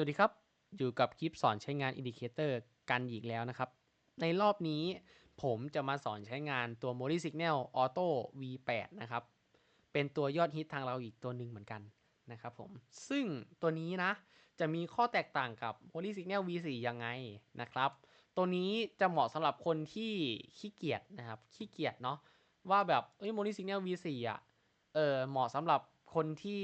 วัสดีครับ อยู่กับคลิปสอนใช้งานอินดิเคเตอร์กันอีกแล้วนะครับ ในรอบนี้ผมจะมาสอนใช้งานตัว m o d i Signal Auto V8 นะครับ เป็นตัวยอดฮิตทางเราอีกตัวหนึ่งเหมือนกันนะครับผม ซึ่งตัวนี้นะ จะมีข้อแตกต่างกับ m o d i Signal V4 ยังไงนะครับ ตัวนี้จะเหมาะสำหรับคนที่ขี้เกียจนะครับ ขี้เกียจเนาะว่าแบบเอ้ย m o d i Signal V4 อะเออเหมาะสำหรับคนที่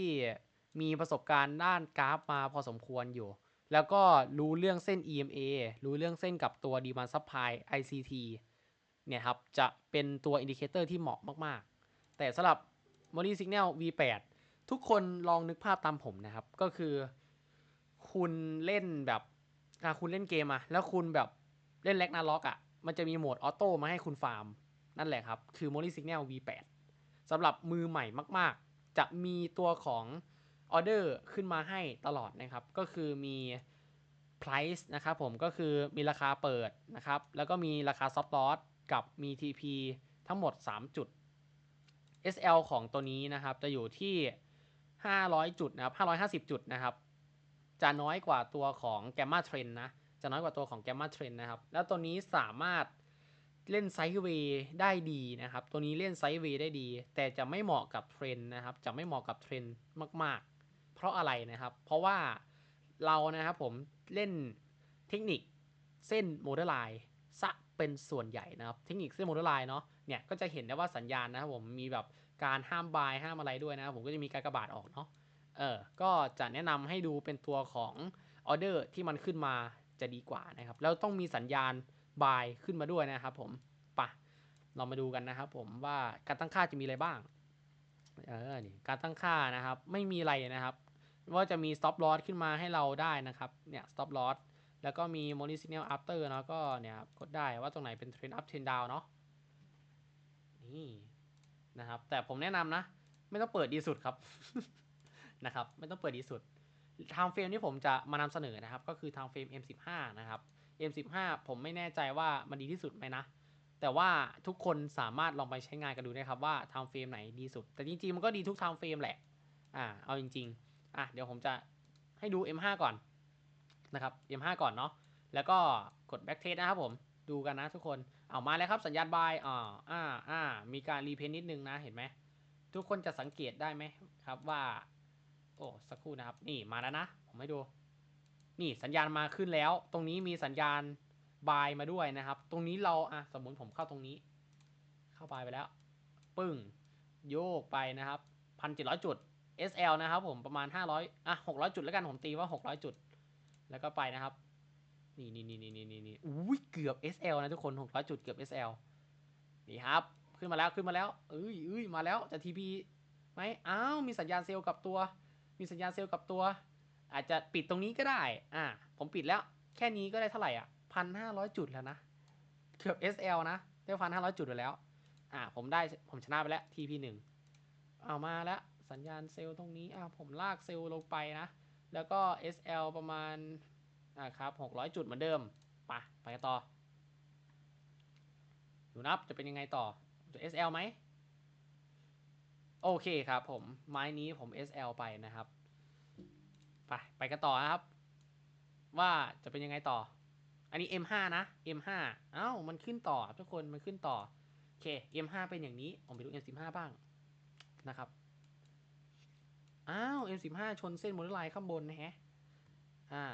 มีประสบการณ์ด้านกราฟมาพอสมควรอยู่ แล้วก็รู้เรื่องเส้น EMA รู้เรื่องเส้นกับตัว Demand Supply ICT เนี่ยครับ จะเป็นตัวอินดิเคเตอร์ที่เหมาะมาก ๆ แต่สำหรับ m o d i Signal V8 ทุกคนลองนึกภาพตามผมนะครับ ก็คือคุณเล่นแบบอะคุณเล่นเกมอะแล้วคุณแบบเล่นแล็กนาล็อกอะมันจะมีโหมดออโต้มาให้คุณฟาร์ม นั่นแหละครับ คือ m o d i Signal V8 สำหรับมือใหม่มาก ๆ จะมีตัวของ ออเดอร์ขึ้นมาให้ตลอดนะครับ ก็คือมี price นะครับผมก็คือมีราคาเปิดนะครับ แล้วก็มีราคา soft loss กับมี TP ทั้งหมด 3 จุด SL ของตัวนี้นะครับจะอยู่ที่ 500 จุดนะครับ550 จุดนะครับ จะน้อยกว่าตัวของ Gamma Trend นะ จะน้อยกว่าตัวของ Gamma Trend นะครับ แล้วตัวนี้สามารถเล่นไซด์เวย์ได้ดีนะครับ ตัวนี้เล่นไซด์เวย์ได้ดี แต่จะไม่เหมาะกับเทรนนะครับ จะไม่เหมาะกับเทรนมาก ๆ ราะอะไรนะครับ เพราะว่าเรานะครับผมเล่นเทคนิคเส้นโมเดลไลน์ซะเป็นส่วนใหญ่นะครับ เทคนิคเส้นโมเดลไลน์เนาะเนี่ยก็จะเห็นได้ว่าสัญญาณนะครับผมมีแบบการห้ามบายห้ามอะไรด้วยนะครับผมก็จะมีการกระบาดออกเนาะเออก็จะแนะนำให้ดูเป็นตัวของออเดอร์ที่มันขึ้นมาจะดีกว่านะครับ แล้วต้องมีสัญญาณบายขึ้นมาด้วยนะครับผมปะเรามาดูกันนะครับผมว่าการตั้งค่าจะมีอะไรบ้างเออนี่การตั้งค่านะครับ ไม่มีอะไรนะครับ ว่าจะมี stop loss ขึ้นมาให้เราได้นะครับ เนี่ย stop loss แล้วก็มี morning signal after เนาะก็เนี่ยกดได้ว่าตรงไหนเป็น trend up trend down เนาะนี่นะครับ แต่ผมแนะนำนะ ไม่ต้องเปิดดีสุดครับนะครับ ไม่ต้องเปิดดีสุด time frame ที่ผมจะมานำเสนอนะครับ ก็คือ time frame M15 นะครับ M15 ผมไม่แน่ใจว่ามันดีที่สุดไหมนะ แต่ว่าทุกคนสามารถลองไปใช้งานกันดูนะครับว่า time frame ไหนดีสุด แต่จริงๆมันก็ดีทุก time frame แหละ อ่า เอาจริง ๆ อะเดี๋ยวผมจะให้ดู M5 ก่อนนะครับ M5 ก่อนเนาะแล้วก็กด back test นะครับผมดูกันนะทุกคนเอามาแล้วครับสัญญาณบายอ่าอ่าอ่ามีการรีเพนนิดนึงนะเห็นไหมทุกคนจะสังเกตได้ไหมครับว่า โอ้สักครู่นะครับ นี่มาแล้วนะ ผมให้ดู นี่สัญญาณมาขึ้นแล้ว ตรงนี้มีสัญญาณบายมาด้วยนะครับ ตรงนี้เราอะสมมติผมเข้าตรงนี้ เข้าบายไปแล้ว ปึ้งโยกไปนะครับพันเจ็ดร้อยจุด SL นะครับผมประมาณ 500อะ600 จุดแล้วกันผมตีว่า 600 จุด แล้วก็ไปนะครับนี่นี่นี่นี่นี่นี่นี่อุ้ยเกือบ SL นะทุกคน 600 จุดเกือบ SL นี่ครับ ขึ้นมาแล้วขึ้นมาแล้วเอ้ยเอ้ยมาแล้วจะ TP ไหมอ้าวมีสัญญาณเซลล์กับตัว มีสัญญาณเซลล์กับตัว อาจจะปิดตรงนี้ก็ได้ อ่า ผมปิดแล้ว แค่นี้ก็ได้เท่าไหร่อะพันห้าร้อยจุดแล้วนะ เกือบ SL นะ ได้พันห้าร้อยจุดไปแล้ว อ่า ผมได้ ผมชนะไปแล้ว TP หนึ่งเอามาแล้ว สัญญาณเซลล์ตรงนี้อ่าผมลากเซลล์ลงไปนะ แล้วก็ SL ประมาณอ่าครับหกร้อยจุดเหมือนเดิมไปไปกันต่อ ดูนับจะเป็นยังไงต่อจะ SL ไหมโอเคครับผมไม้นี้ผม SL ไปนะครับ ไปไปกันต่อนะครับ ว่าจะเป็นยังไงต่อ อันนี้ M5 นะ M5 เอ้ามันขึ้นต่อทุกคนมันขึ้นต่อโอเค M5 เป็นอย่างนี้ผมไปดู M15 บ้างนะครับ อ้าว M15 ชนเส้นโมเดลไลน์ข้างบนนะฮะ อ่า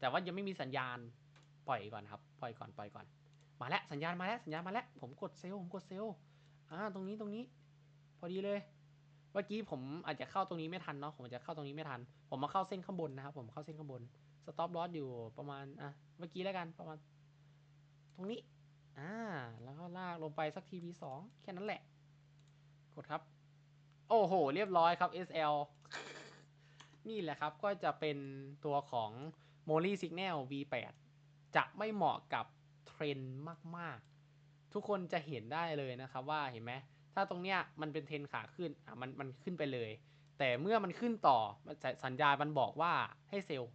แต่ว่ายังไม่มีสัญญาณ ปล่อยก่อนครับ ปล่อยก่อน ปล่อยก่อน มาแล้ว สัญญาณมาแล้ว สัญญาณมาแล้ว ผมกดเซลล์ผมกดเซลล์อ่า ตรงนี้ ตรงนี้ พอดีเลย เมื่อกี้ผมอาจจะเข้าตรงนี้ไม่ทันเนาะ ผมอาจจะเข้าตรงนี้ไม่ทัน ผมมาเข้าเส้นข้างบนนะครับ ผมเข้าเส้นข้างบน สต็อปลอสอยู่ประมาณ อะ เมื่อกี้แล้วกัน ประมาณ ตรงนี้ อ่า แล้วก็ลากลงไปสักที V2 แค่นั้นแหละ กดครับ โอ้โห เรียบร้อยครับ SL นี่แหละครับก็จะเป็นตัวของ m o l y Signal V8 จะไม่เหมาะกับเทรนด์มากๆ ทุกคนจะเห็นได้เลยนะครับว่าเห็นไหมถ้าตรงเนี้ยมันเป็นเทรนขาขึ้นอะมันมันขึ้นไปเลย แต่เมื่อมันขึ้นต่อสัญญาณมันบอกว่าให้เซลล์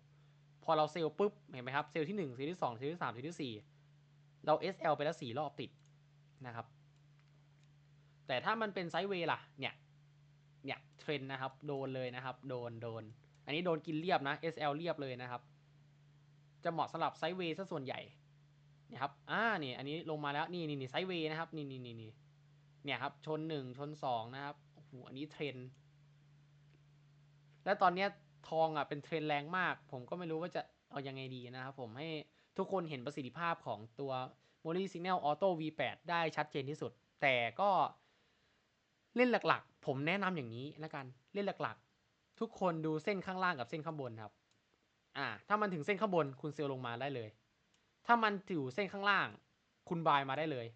พอเราเซลล์ปุ๊บเห็นไหมครับเซลล์ที่ 1 เซลล์ที่ 2 เซลล์ที่ 3 เซลล์ที่ 4 เรา SL ไปแล้ว4รอบติดนะครับ แต่ถ้ามันเป็นไซด์เวย์ล่ะเนี่ย รนนะครับ โดนเลยนะครับ โดนโดน อันนี้โดนกินเรียบนะ SL เรียบเลยนะครับ จะเหมาะสำหรับไซด์เวย์ซะส่วนใหญ่นี่ครับอ่านี่อันนี้ลงมาแล้วนี่นี่นี่ไซด์เวย์นะครับนี่นี่นี่นี่เนี่ยครับชนหนึ่งชนสองนะครับโอ้โหอันนี้เทรนและตอนเนี้ยทองอะเป็นเทรนแรงมาก ผมก็ไม่รู้ว่าจะเอายังไงดีนะครับผมให้ทุกคนเห็นประสิทธิภาพของตัว m o l i Signal Auto V8 ได้ชัดเจนที่สุด แต่ก็ เล่นหลักๆ ผมแนะนำอย่างนี้แล้วกันเล่นหลักๆ ทุกคนดูเส้นข้างล่างกับเส้นข้างบนครับ อ่า ถ้ามันถึงเส้นข้างบนคุณเซลลงมาได้เลย ถ้ามันอยู่เส้นข้างล่าง คุณบายมาได้เลย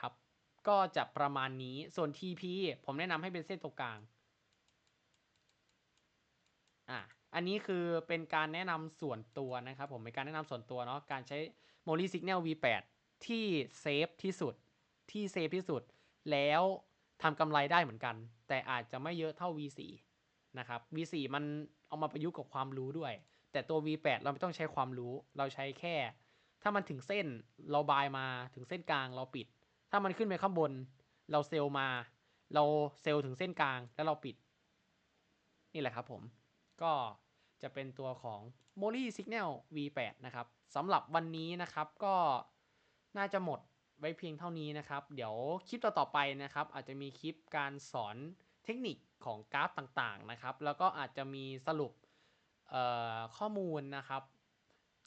ครับ ก็จะประมาณนี้ส่วน TP ผมแนะนำให้เป็นเส้นตรงกลางอ่าอันนี้คือเป็นการแนะนำส่วนตัวนะครับ ผมเป็นการแนะนำส่วนตัวเนาะการใช้ m o l i Signal V8 ที่เซฟที่สุดที่เซฟที่สุด แล้วทำกำไรได้เหมือนกัน แต่อาจจะไม่เยอะเท่า V4 นะครับ V4 มันเอามาประยุกต์กับความรู้ด้วย แต่ตัว V8 เราไม่ต้องใช้ความรู้ เราใช้แค่ ถ้ามันถึงเส้นเราบายมาถึงเส้นกลางเราปิด ถ้ามันขึ้นไปข้างบน เราเซลล์มา เราเซลล์ถึงเส้นกลางแล้วเราปิด นี่แหละครับผม ก็จะเป็นตัวของ m o l i Signal V8 นะครับสำหรับวันนี้นะครับก็น่าจะหมด ไว้เพียงเท่านี้นะครับ เดี๋ยวคลิปต่อๆไปนะครับ อาจจะมีคลิปการสอนเทคนิคของกราฟต่างๆนะครับ แล้วก็อาจจะมีสรุปข้อมูลนะครับ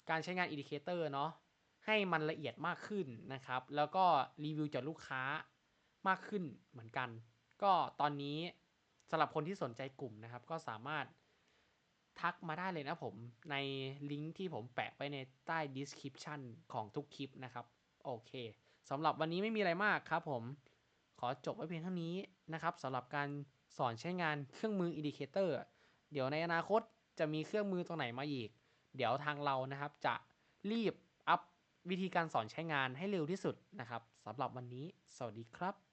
การใช้งานอินดิเคเตอร์เนาะให้มันละเอียดมากขึ้นนะครับ แล้วก็รีวิวจากลูกค้ามากขึ้นเหมือนกัน ก็ตอนนี้สำหรับคนที่สนใจกลุ่มนะครับ ก็สามารถทักมาได้เลยนะผมในลิงก์ที่ผมแปะไว้ในใต้ description ของทุกคลิปนะครับ โอเค สำหรับวันนี้ไม่มีอะไรมากครับผมขอจบไว้เพียงเท่านี้นะครับสำหรับการสอนใช้งานเครื่องมืออินดิเคเตอร์เดี๋ยวในอนาคตจะมีเครื่องมือตัวไหนมาอีก เดี๋ยวทางเรานะครับจะรีบอัพวิธีการสอนใช้งานให้เร็วที่สุดนะครับสำหรับวันนี้ สวัสดีครับ